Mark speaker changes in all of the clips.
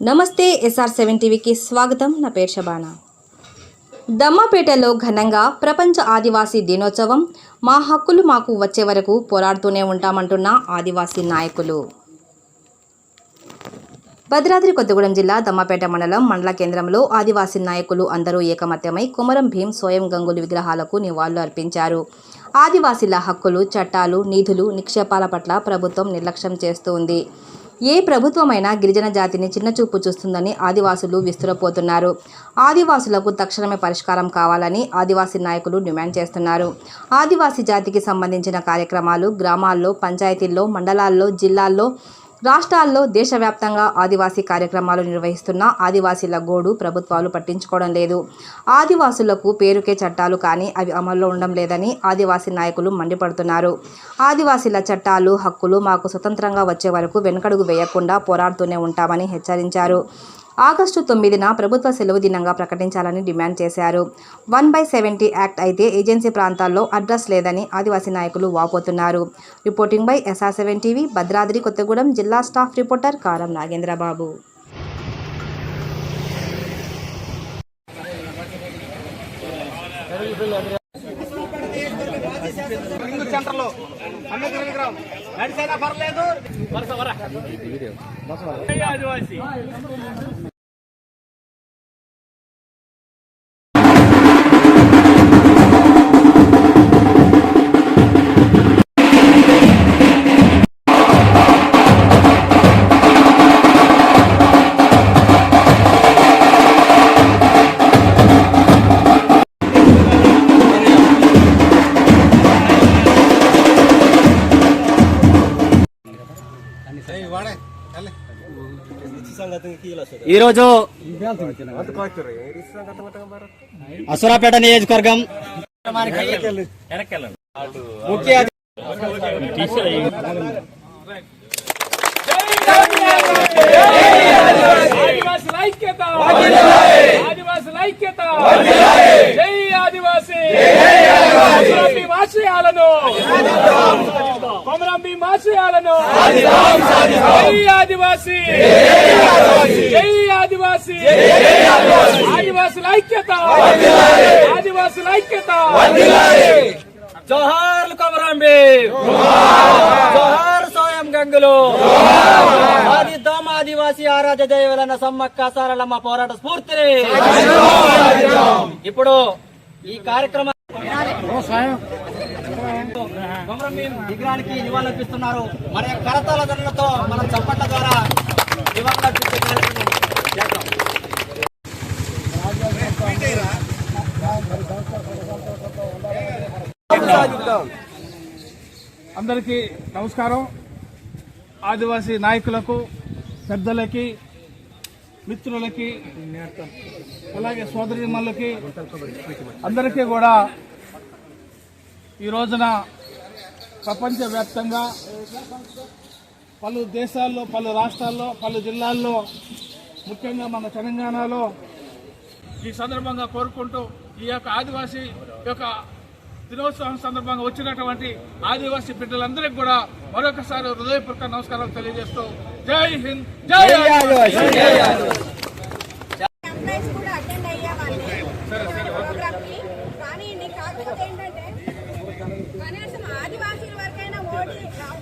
Speaker 1: నమస్తే SR seven టీవీకి స్వాగతం. నా పేరు షబానా దమ్మాపేటలో ఘనంగా ప్రపంచ ఆదివాసీ దినోత్సవం. మా హక్కులు మాకు వచ్చే వరకు పోరాడుతూనే ఉంటామంటున్న ఆదివాసీ నాయకులు. భద్రాద్రి కొత్తగూడెం జిల్లా దమ్మపేట మండలం మండల కేంద్రంలో ఆదివాసీ నాయకులు అందరూ ఏకమత్యమై కుమరం భీం స్వయం గంగులు విగ్రహాలకు నివాళులు అర్పించారు. ఆదివాసీల హక్కులు చట్టాలు నిధులు నిక్షేపాల పట్ల ప్రభుత్వం నిర్లక్ష్యం చేస్తూ ఉంది. ఏ ప్రభుత్వమైనా గిరిజన జాతిని చిన్నచూపు చూస్తుందని ఆదివాసులు విస్తురపోతున్నారు. ఆదివాసులకు తక్షణమే పరిష్కారం కావాలని ఆదివాసీ నాయకులు డిమాండ్ చేస్తున్నారు. ఆదివాసీ జాతికి సంబంధించిన కార్యక్రమాలు గ్రామాల్లో పంచాయతీల్లో మండలాల్లో జిల్లాల్లో రాష్ట్రాల్లో దేశవ్యాప్తంగా ఆదివాసీ కార్యక్రమాలు నిర్వహిస్తున్న ఆదివాసీల గోడు ప్రభుత్వాలు పట్టించుకోవడం లేదు. ఆదివాసులకు పేరుకే చట్టాలు కానీ అవి అమల్లో ఉండడం లేదని ఆదివాసీ నాయకులు మండిపడుతున్నారు. ఆదివాసీల చట్టాలు హక్కులు మాకు స్వతంత్రంగా వచ్చే వరకు వెనుకడుగు వేయకుండా పోరాడుతూనే ఉంటామని హెచ్చరించారు. ఆగస్టు తొమ్మిదిన ప్రభుత్వ సెలవు దినంగా ప్రకటించాలని డిమాండ్ చేశారు. వన్ బై సెవెంటీ యాక్ట్ అయితే ఏజెన్సీ ప్రాంతాల్లో అడ్రస్ లేదని ఆదివాసీ నాయకులు వాపోతున్నారు. Reporting by SR seven TV Bhadradri Kothagudem జిల్లా స్టాఫ్ రిపోర్టర్ కారం నాగేంద్రబాబు.
Speaker 2: నడిచైనా పర్లేదు వరుస వర ఆదివాసీ.
Speaker 3: ఈరోజు అసురాపేట నియోజకవర్గం. ముఖ్య
Speaker 2: ఆదివాసీ ఐక్యత ఐక్యత ఆదివాసి! ఆశయాలను కొమరం భీం ఆశయాలను జై ఆదివాసి. జై ఆదివాసి. ఆదివాసుల ఐక్యత. ఆదివాసుల ఐక్యత. జోహార్లు కొమరం భీం జోహార్ స్వయం గంగులు. ఆది దోమ ఆదివాసి ఆరాధ దైవలన్న సమ్మక్క సారలమ్మ పోరాట స్ఫూర్తిని. ఇప్పుడు ఈ కార్యక్రమం కొమరం విగ్రహానికి నివాళులర్పిస్తున్నారు. మన యొక్క కరతాల ధరలతో మనం చప్పట్ల ద్వారా నివాళులర్పించే కార్యక్రమం చేద్దాం.
Speaker 4: అందరికీ నమస్కారం. ఆదివాసీ నాయకులకు పెద్దలకి మిత్రులకి అలాగే సోదరిమణులకి అందరికీ కూడా ఈ రోజున ప్రపంచవ్యాప్తంగా పలు దేశాల్లో పలు రాష్ట్రాల్లో పలు జిల్లాల్లో ముఖ్యంగా మన తెలంగాణలో ఈ సందర్భంగా కోరుకుంటూ ఈ యొక్క ఆదివాసీ యొక్క దినోత్సవం సందర్భంగా వచ్చినటువంటి ఆదివాసీ బిడ్డలందరికీ కూడా మరొకసారి హృదయపూర్వక నమస్కారాలు తెలియజేస్తూ జై హింద్ జై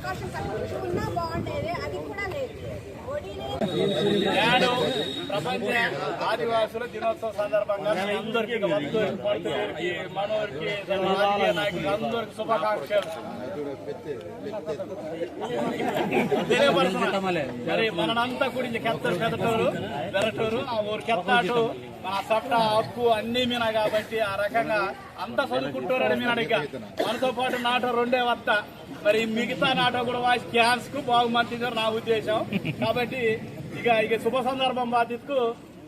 Speaker 5: Percussion
Speaker 2: Contribution ప్రపంచ ఆదివాసుల దినోత్సవం సందర్భంగా అందరికీ మనోరికి రాజకీయ నాయకులు అందరికి శుభాకాంక్షలు. తెలియపరుస్తున్నాం. మరి మనంతా కూడింది కెత్త పెదటూరు పెరటూరు ఆ ఊరు కెత్తాటు మన చట్ట హక్కు అన్ని మీన కాబట్టి ఆ రకంగా అంతా చదువుకుంటారని మీరు అడిగా. మనతో పాటు నాట రెండే వత్త. మరి మిగతా నాట కూడా వాసి క్యాన్స్కు బాగుమంది నా ఉద్దేశం. కాబట్టి ఇక ఇక శుభ సందర్భం బాధితుకు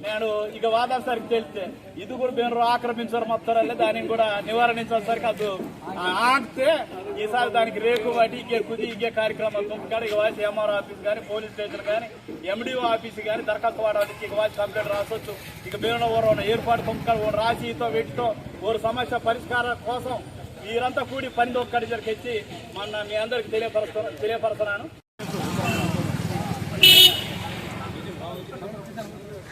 Speaker 2: నేను ఇక వాదాసరికి తెలిస్తే ఇది కూడా మీరు ఆక్రమించారు మొత్తారల్లే దానికి కూడా నివారించేసరికి అది ఆగితే ఈసారి దానికి రేకు వాటి ఇకే కుది ఇకే కార్యక్రమాలు పంపుతారు. ఇక వాసి ఎంఆర్ ఆఫీస్ కానీ పోలీస్ స్టేషన్ కానీ ఎండిఓ ఆఫీస్ కానీ దరఖాస్తు వాడడానికి ఇక వాసి కంప్లైంట్ రాసొచ్చు. ఇక మీరు ఊరు ఏర్పాటు పంపుతారు ఓ రాశితో వీటితో ఓ సమస్య పరిష్కారం కోసం మీరంతా కూడి పని ఒక్కడి జరికెచ్చి మొన్న మీ అందరికి తెలియపరుస్తున్నా తెలియపరుస్తున్నాను.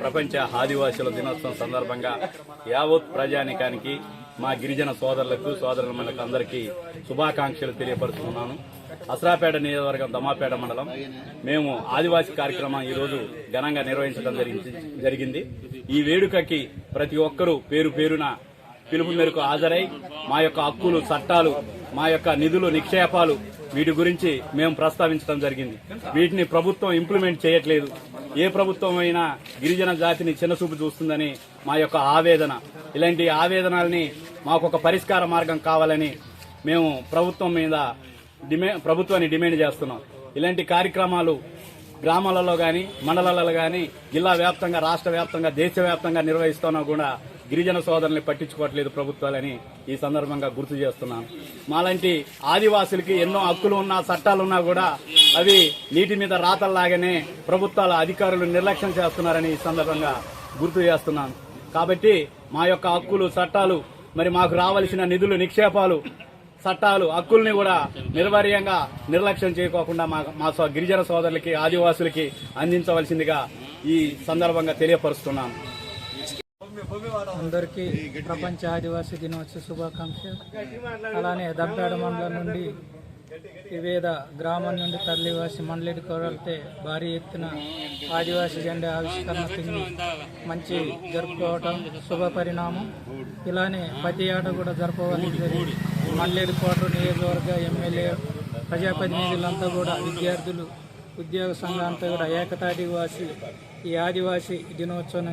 Speaker 2: ప్రపంచ ఆదివాసుల దినోత్సవం సందర్భంగా యావత్ ప్రజానికానికి మా గిరిజన సోదరులకు సోదరులకు అందరికీ శుభాకాంక్షలు తెలియపరుస్తున్నాను. అసరాపేట నియోజకవర్గం దమాపేట మండలం. మేము ఆదివాసీ కార్యక్రమం ఈ రోజు ఘనంగా నిర్వహించడం జరిగింది- జరిగింది. ఈ వేడుకకి ప్రతి ఒక్కరూ పేరు పేరున పిలుపు మేరకు హాజరై మా యొక్క హక్కులు చట్టాలు మా యొక్క నిధులు నిక్షేపాలు వీటి గురించి మేము ప్రస్తావించడం జరిగింది. వీటిని ప్రభుత్వం ఇంప్లిమెంట్ చేయట్లేదు. ఏ ప్రభుత్వం అయినా గిరిజన జాతిని చిన్నచూపు చూస్తుందని మా యొక్క ఆవేదన. ఇలాంటి ఆవేదనల్ని మాకు ఒక పరిష్కార మార్గం కావాలని మేము ప్రభుత్వం మీద డిమే ప్రభుత్వాన్ని డిమాండ్ చేస్తున్నాం. ఇలాంటి కార్యక్రమాలు గ్రామాలలో కానీ మండలాలలో కానీ జిల్లా వ్యాప్తంగా రాష్ట్ర వ్యాప్తంగా దేశవ్యాప్తంగా నిర్వహిస్తున్నా కూడా గిరిజన సోదరుల్ని పట్టించుకోవట్లేదు ప్రభుత్వాలని ఈ సందర్భంగా గుర్తు చేస్తున్నాను మాలాంటి ఆదివాసులకి ఎన్నో హక్కులు ఉన్నా చట్టాలు ఉన్నా కూడా అవి నీటి మీద రాతల్లాగానే ప్రభుత్వాల అధికారులు నిర్లక్ష్యం చేస్తున్నారని ఈ సందర్భంగా గుర్తు చేస్తున్నాను కాబట్టి మా యొక్క హక్కులు చట్టాలు మరి మాకు రావాల్సిన నిధులు నిక్షేపాలు చట్టాలు హక్కుల్ని కూడా నిర్వర్యంగా నిర్లక్ష్యం చేయకోకుండా మా మా గిరిజన సోదరులకి ఆదివాసులకి అందించవలసిందిగా ఈ సందర్భంగా తెలియపరుస్తున్నాను
Speaker 6: అందరికీ ప్రపంచ ఆదివాసీ దినోత్సవ శుభాకాంక్షలు. అలానే దబ్బేడ మండలం నుండి వివిధ గ్రామం నుండి తరలివాసి మండలిడి కోరలితే భారీ ఎత్తున ఆదివాసీ జెండా ఆవిష్కరణ తిని మంచి జరుపుకోవటం శుభ పరిణామం. ఇలానే ప్రతి ఆట కూడా జరపవలసింది మండలిడి కోట నియోజకవర్గ ఎమ్మెల్యే ప్రజాప్రతినిధులంతా కూడా విద్యార్థులు ఉద్యోగ సంఘం అంతా కూడా ఏకతాదివాసి ఈ ఆదివాసీ దినోత్సవంగా